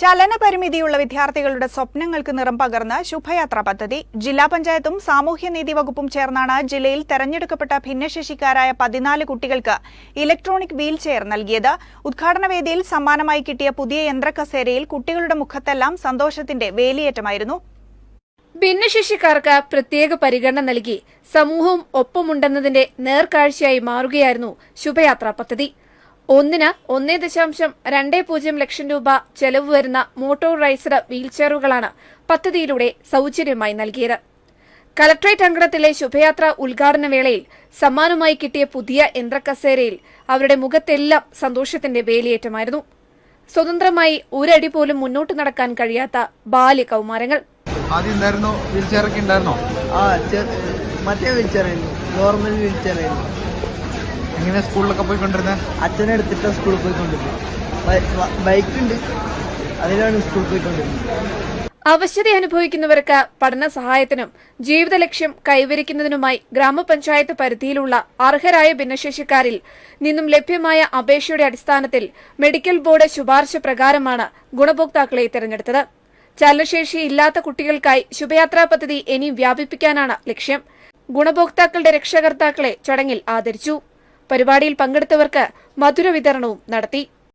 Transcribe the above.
ചലനപരിമിതിയുള്ള വിദ്യാർത്ഥികളുടെ സ്വപ്നങ്ങൾക്ക് നിറം പകർന്ന ശുഭയാത്ര പദ്ധതി. ജില്ലാ പഞ്ചായത്തും സാമൂഹ്യനീതി വകുപ്പും ചേർന്നാണ് ജില്ലയിൽ തെരഞ്ഞെടുക്കപ്പെട്ട ഭിന്നശേഷിക്കാരായ പതിനാല് കുട്ടികൾക്ക് ഇലക്ട്രോണിക് വീൽ ചെയർ നൽകിയത്. ഉദ്ഘാടന വേദിയിൽ സമ്മാനമായി കിട്ടിയ പുതിയ യന്ത്രക്കസേരയിൽ കുട്ടികളുടെ മുഖത്തെല്ലാം സന്തോഷത്തിന്റെ വേലിയേറ്റമായിരുന്നു. ഭിന്നശേഷിക്കാർക്ക് പ്രത്യേക പരിഗണന നൽകി സമൂഹവും ഒപ്പമുണ്ടെന്നതിന്റെ നേർക്കാഴ്ചയായി മാറുകയായിരുന്നു ശുഭയാത്രാ പദ്ധതി. ഒന്നിന് ഒന്നേ ദശാംശം രണ്ടേ പൂജ്യം ലക്ഷം രൂപ ചെലവ് വരുന്ന മോട്ടോറൈസ്ഡ് വീൽചെയറുകളാണ് പദ്ധതിയിലൂടെ സൌജന്യമായി നൽകിയത്. കലക്ട്രേറ്റ് അങ്കണത്തിലെ ശുഭയാത്ര ഉദ്ഘാടന വേളയിൽ സമ്മാനമായി കിട്ടിയ പുതിയ യന്ത്രക്കസേരയിൽ അവരുടെ മുഖത്തെല്ലാം സന്തോഷത്തിന്റെ വേലിയേറ്റമായിരുന്നു. സ്വതന്ത്രമായി ഒരടി പോലും മുന്നോട്ട് നടക്കാൻ കഴിയാത്ത ബാല്യ കൗമാരങ്ങൾ. ആദ്യം ഉണ്ടായിരുന്നോ? ഒക്കെ ആ മറ്റേ നോർമൽ എങ്ങനെ സ്കൂളിലൊക്കെ പോയിക്കൊണ്ടിരുന്നത് അച്ഛനെടുത്തിട്ട് സ്കൂളിൽ പോയിക്കൊണ്ടിരുന്നത് ബൈക്ക് ബൈക്കുണ്ട്. അതിലാണ് സ്കൂളിൽ പോയിക്കൊണ്ടിരുന്നത് അവശത അനുഭവിക്കുന്നവർക്ക് പഠന സഹായത്തിനും ജീവിത ലക്ഷ്യം കൈവരിക്കുന്നതിനുമായി ഗ്രാമപഞ്ചായത്ത് പരിധിയിലുള്ള അർഹരായ ഭിന്നശേഷിക്കാരിൽ നിന്നും ലഭ്യമായ അപേക്ഷയുടെ അടിസ്ഥാനത്തിൽ മെഡിക്കൽ ബോർഡ് ശുപാർശ പ്രകാരമാണ് ഗുണഭോക്താക്കളെ തിരഞ്ഞെടുത്തത്. ചലനശേഷി ഇല്ലാത്ത കുട്ടികൾക്കായി ശുഭയാത്രാ പദ്ധതി ഇനിയും വ്യാപിപ്പിക്കാനാണ് ലക്ഷ്യം. ഗുണഭോക്താക്കളുടെ രക്ഷകർത്താക്കളെ ചടങ്ങിൽ ആദരിച്ചു. പരിപാടിയിൽ പങ്കെടുത്തവർക്ക് മധുര വിതരണവും നടത്തി